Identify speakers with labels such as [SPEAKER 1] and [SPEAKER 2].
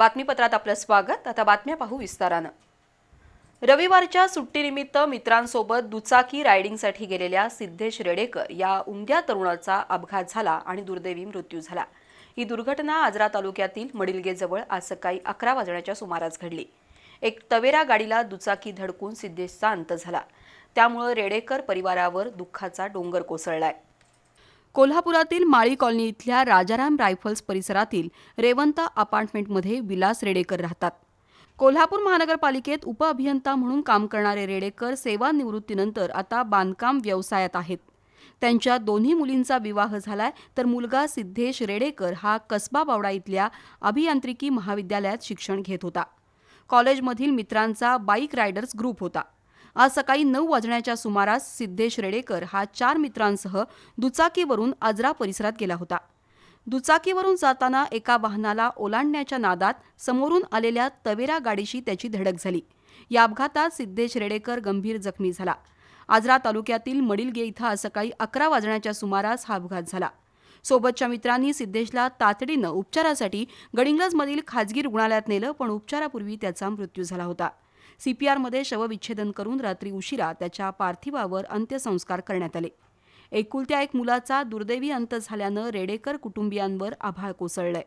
[SPEAKER 1] बातमीपत्रात आपलं स्वागत. आता बातम्या पाहू विस्तारानं. रविवारच्या सुट्टीनिमित्त मित्रांसोबत दुचाकी रायडिंगसाठी गेलेल्या सिद्धेश रेडेकर या उमद्या तरुणाचा अपघात झाला आणि दुर्दैवी मृत्यू झाला. ही दुर्घटना आजरा तालुक्यातील मडिलगेजवळ आज सकाळी अकरा वाजण्याच्या सुमारास घडली. एक तवेरा गाडीला दुचाकी धडकून सिद्धेशचा अंत झाला. त्यामुळं रेडेकर परिवारावर दुःखाचा डोंगर कोसळलाय. कोल्हापुरातील माळी कॉलनी इथल्या राजाराम रायफल्स परिसरातील रेवंता अपार्टमेंटमध्ये विलास रेडेकर राहतात. कोल्हापूर महानगरपालिकेत उपअभियंता म्हणून काम करणारे रेडेकर सेवानिवृत्तीनंतर आता बांधकाम व्यवसायात आहेत. त्यांच्या दोन्ही मुलींचा विवाह झालाय तर मुलगा सिद्धेश रेडेकर हा कसबा बावडा इथल्या अभियांत्रिकी महाविद्यालयात शिक्षण घेत होता. कॉलेजमधील मित्रांचा बाईक रायडर्स ग्रुप होता. आज सकाळी नऊ वाजण्याच्या सुमारास सिद्धेश रेडेकर हा चार मित्रांसह दुचाकीवरून आजरा परिसरात गेला होता. दुचाकीवरून जाताना एका वाहनाला ओलांडण्याच्या नादात समोरून आलेल्या तवेरा गाडीशी त्याची धडक झाली. या अपघातात सिद्धेश रेडेकर गंभीर जखमी झाला. आजरा तालुक्यातील मडिलगे इथं आज सकाळी अकरा वाजण्याच्या सुमारास हा अपघात झाला. सोबतच्या मित्रांनी सिद्धेशला तातडीनं उपचारासाठी गडिंग्लजमधील खाजगी रुग्णालयात नेलं पण उपचारापूर्वी त्याचा मृत्यू झाला होता. सीपीआरमध्ये शवविच्छेदन करून रात्री उशिरा त्याच्या पार्थिवावर अंत्यसंस्कार करण्यात आले. एकुलत्या एक मुलाचा दुर्दैवी अंत झाल्यानं रेडेकर कुटुंबियांवर आभाळ कोसळलंय.